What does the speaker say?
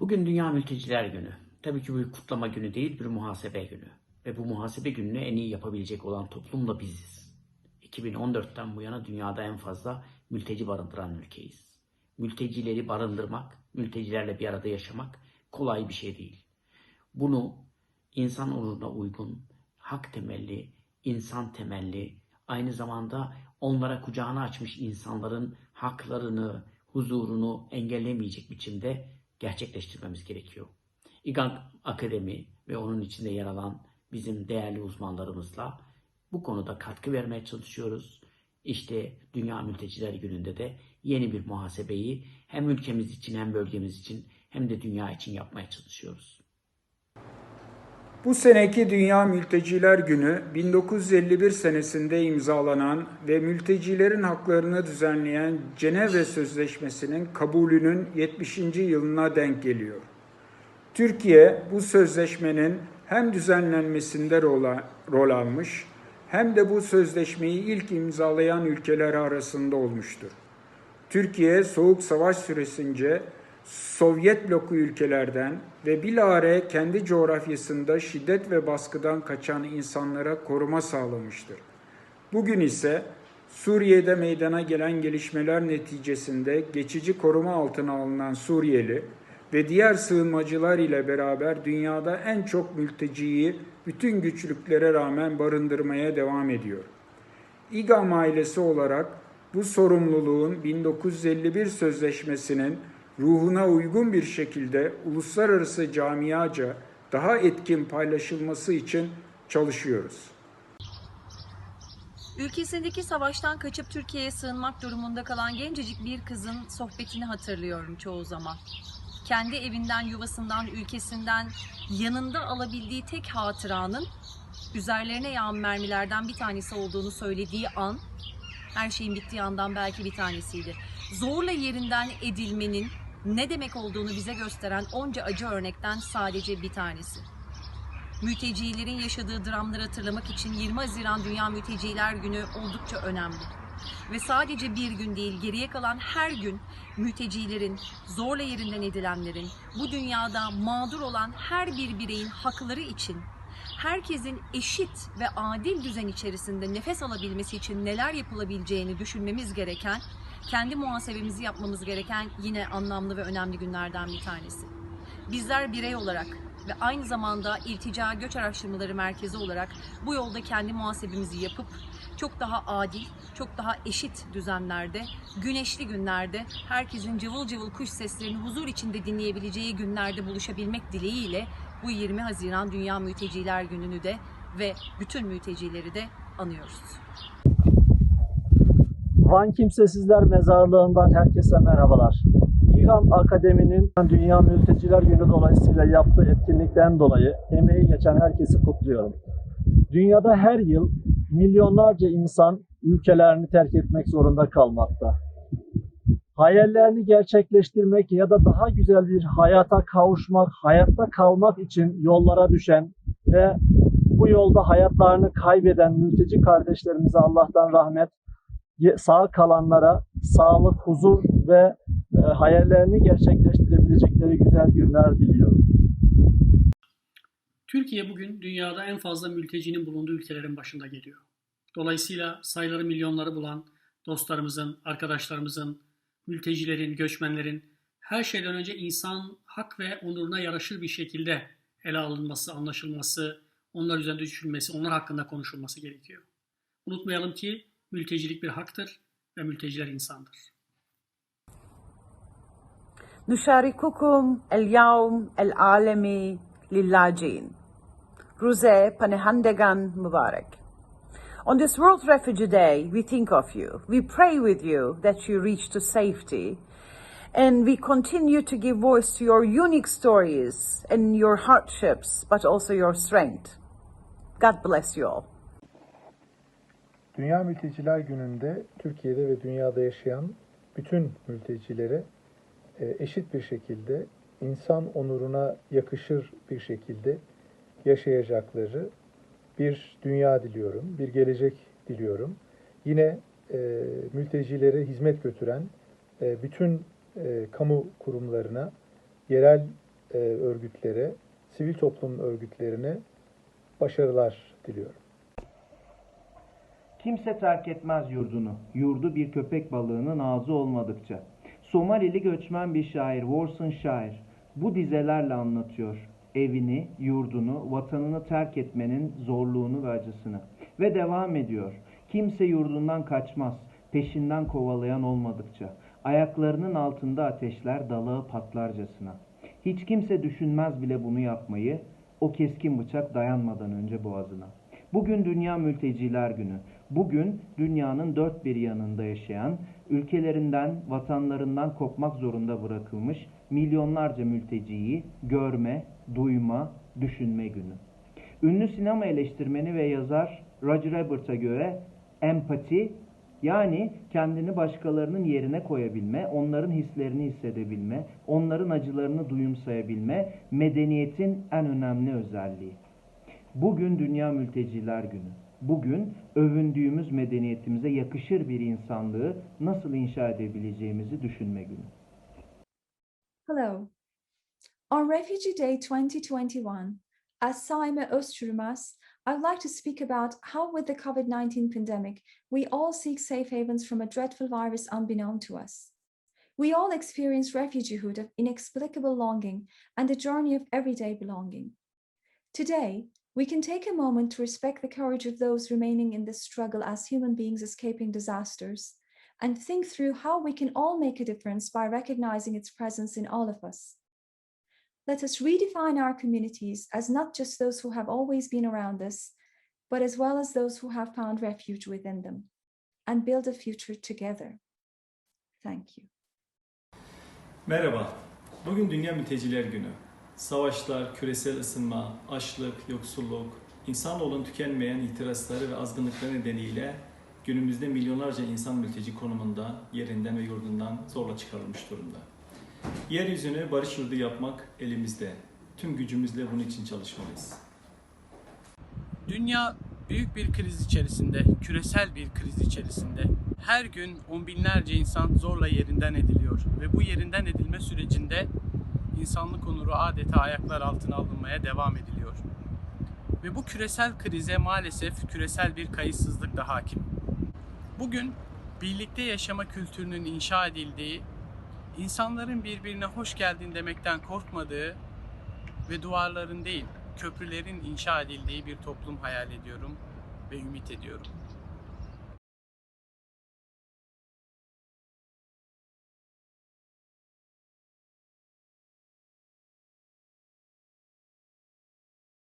Bugün Dünya Mülteciler Günü. Tabii ki bu kutlama günü değil, bir muhasebe günü. Ve bu muhasebe gününü en iyi yapabilecek olan toplum da biziz. 2014'ten bu yana dünyada en fazla mülteci barındıran ülkeyiz. Mültecileri barındırmak, mültecilerle bir arada yaşamak kolay bir şey değil. Bunu insan onuruna uygun, hak temelli, insan temelli, aynı zamanda onlara kucağını açmış insanların haklarını, huzurunu engellemeyecek biçimde gerçekleştirmemiz gerekiyor. İGAN Akademi ve onun içinde yer alan bizim değerli uzmanlarımızla bu konuda katkı vermeye çalışıyoruz. İşte Dünya Mülteciler Günü'nde de yeni bir muhasebeyi hem ülkemiz için hem bölgemiz için hem de dünya için yapmaya çalışıyoruz. Bu seneki Dünya Mülteciler Günü 1951 senesinde imzalanan ve mültecilerin haklarını düzenleyen Cenevre Sözleşmesi'nin kabulünün 70. yılına denk geliyor. Türkiye bu sözleşmenin hem düzenlenmesinde rol, almış hem de bu sözleşmeyi ilk imzalayan ülkeler arasında olmuştur. Türkiye Soğuk Savaş süresince Sovyet bloku ülkelerden ve bilahare kendi coğrafyasında şiddet ve baskıdan kaçan insanlara koruma sağlamıştır. Bugün ise Suriye'de meydana gelen gelişmeler neticesinde geçici koruma altına alınan Suriyeli ve diğer sığınmacılar ile beraber dünyada en çok mülteciyi bütün güçlüklere rağmen barındırmaya devam ediyor. İGAM ailesi olarak bu sorumluluğun 1951 Sözleşmesi'nin ruhuna uygun bir şekilde uluslararası camiaca daha etkin paylaşılması için çalışıyoruz. Ülkesindeki savaştan kaçıp Türkiye'ye sığınmak durumunda kalan gencecik bir kızın sohbetini hatırlıyorum çoğu zaman. Kendi evinden, yuvasından, ülkesinden yanında alabildiği tek hatıranın üzerlerine yağan mermilerden bir tanesi olduğunu söylediği an, her şeyin bittiği andan belki bir tanesiydi. Zorla yerinden edilmenin ne demek olduğunu bize gösteren onca acı örnekten sadece bir tanesi. Mültecilerin yaşadığı dramları hatırlamak için 20 Haziran Dünya Mülteciler Günü oldukça önemli. Ve sadece bir gün değil, geriye kalan her gün mültecilerin, zorla yerinden edilenlerin, bu dünyada mağdur olan her bir bireyin hakları için herkesin eşit ve adil düzen içerisinde nefes alabilmesi için neler yapılabileceğini düşünmemiz gereken, kendi muhasebemizi yapmamız gereken yine anlamlı ve önemli günlerden bir tanesi. Bizler birey olarak ve aynı zamanda İltica Göç Araştırmaları Merkezi olarak bu yolda kendi muhasebemizi yapıp çok daha adil, çok daha eşit düzenlerde, güneşli günlerde, herkesin cıvıl cıvıl kuş seslerini huzur içinde dinleyebileceği günlerde buluşabilmek dileğiyle bu 20 Haziran Dünya Mülteciler Günü'nü de ve bütün mültecileri de anıyoruz. Van Kimsesizler Mezarlığı'ndan herkese merhabalar. İran Akademi'nin Dünya Mülteciler Günü dolayısıyla yaptığı etkinlikten dolayı emeği geçen herkesi kutluyorum. Dünyada her yıl milyonlarca insan ülkelerini terk etmek zorunda kalmakta. Hayallerini gerçekleştirmek ya da daha güzel bir hayata kavuşmak, hayatta kalmak için yollara düşen ve bu yolda hayatlarını kaybeden mülteci kardeşlerimize Allah'tan rahmet, sağ kalanlara sağlık, huzur ve e, hayallerini gerçekleştirebilecekleri güzel günler diliyorum. Türkiye bugün dünyada en fazla mültecinin bulunduğu ülkelerin başında geliyor. Dolayısıyla sayıları milyonları bulan dostlarımızın, arkadaşlarımızın, mültecilerin, göçmenlerin her şeyden önce insan hak ve onuruna yaraşır bir şekilde ele alınması, anlaşılması, onlar üzerinde düşünülmesi, onlar hakkında konuşulması gerekiyor. Unutmayalım ki mültecilik bir haktır ve mülteciler insandır. نشارككم اليوم العالمي للاجئين روزه پناهندگان مبارك On this World Refugee Day, we think of you. We pray with you that you reach to safety. And we continue to give voice to your unique stories and your hardships, but also your strength. God bless you all. Dünya Mülteciler Günü'nde Türkiye'de ve dünyada yaşayan bütün mültecilere e, eşit bir şekilde insan onuruna yakışır bir şekilde yaşayacakları bir dünya diliyorum, bir gelecek diliyorum. Yine e, mültecilere hizmet götüren e, bütün e, kamu kurumlarına, yerel e, örgütlere, sivil toplum örgütlerine başarılar diliyorum. Kimse terk etmez yurdunu, yurdu bir köpek balığının ağzı olmadıkça. Somalili göçmen bir şair, Warson Şair, bu dizelerle anlatıyor evini, yurdunu, vatanını terk etmenin zorluğunu ve acısını. Ve devam ediyor. Kimse yurdundan kaçmaz, peşinden kovalayan olmadıkça. Ayaklarının altında ateşler dalağı patlarcasına. Hiç kimse düşünmez bile bunu yapmayı, o keskin bıçak dayanmadan önce boğazına. Bugün Dünya Mülteciler Günü. Bugün dünyanın dört bir yanında yaşayan, ülkelerinden, vatanlarından kopmak zorunda bırakılmış milyonlarca mülteciyi görme, duyma, düşünme günü. Ünlü sinema eleştirmeni ve yazar Roger Ebert'a göre empati yani kendini başkalarının yerine koyabilme, onların hislerini hissedebilme, onların acılarını duyumsayabilme medeniyetin en önemli özelliği. Bugün Dünya Mülteciler Günü. Bugün övündüğümüz medeniyetimize yakışır bir insanlığı nasıl inşa edebileceğimizi düşünme günü. Hello. On Refugee Day 2021, as Saime Öztürmez, I would like to speak about how, with the COVID 19 pandemic, we all seek safe havens from a dreadful virus unbeknown to us. We all experience refugeehood of inexplicable longing and the journey of everyday belonging. Today, we can take a moment to respect the courage of those remaining in this struggle as human beings escaping disasters and think through how we can all make a difference by recognizing its presence in all of us. Let us redefine our communities as not just those who have always been around us, but as well as those who have found refuge within them, and build a future together. Thank you. Merhaba. Bugün Dünya Mülteciler Günü. Savaşlar, küresel ısınma, açlık, yoksulluk, insanoğlunun tükenmeyen ihtirasları ve azgınlıkları nedeniyle günümüzde milyonlarca insan mülteci konumunda yerinden ve yurdundan zorla çıkarılmış durumda. Yeryüzünü barış yurdu yapmak elimizde. Tüm gücümüzle bunun için çalışmalıyız. Dünya büyük bir kriz içerisinde, küresel bir kriz içerisinde. Her gün on binlerce insan zorla yerinden ediliyor ve bu yerinden edilme sürecinde insanlık onuru adeta ayaklar altına alınmaya devam ediliyor. Ve bu küresel krize maalesef küresel bir kayıtsızlık da hakim. Bugün birlikte yaşama kültürünün inşa edildiği, insanların birbirine hoş geldin demekten korkmadığı ve duvarların değil, köprülerin inşa edildiği bir toplum hayal ediyorum ve ümit ediyorum.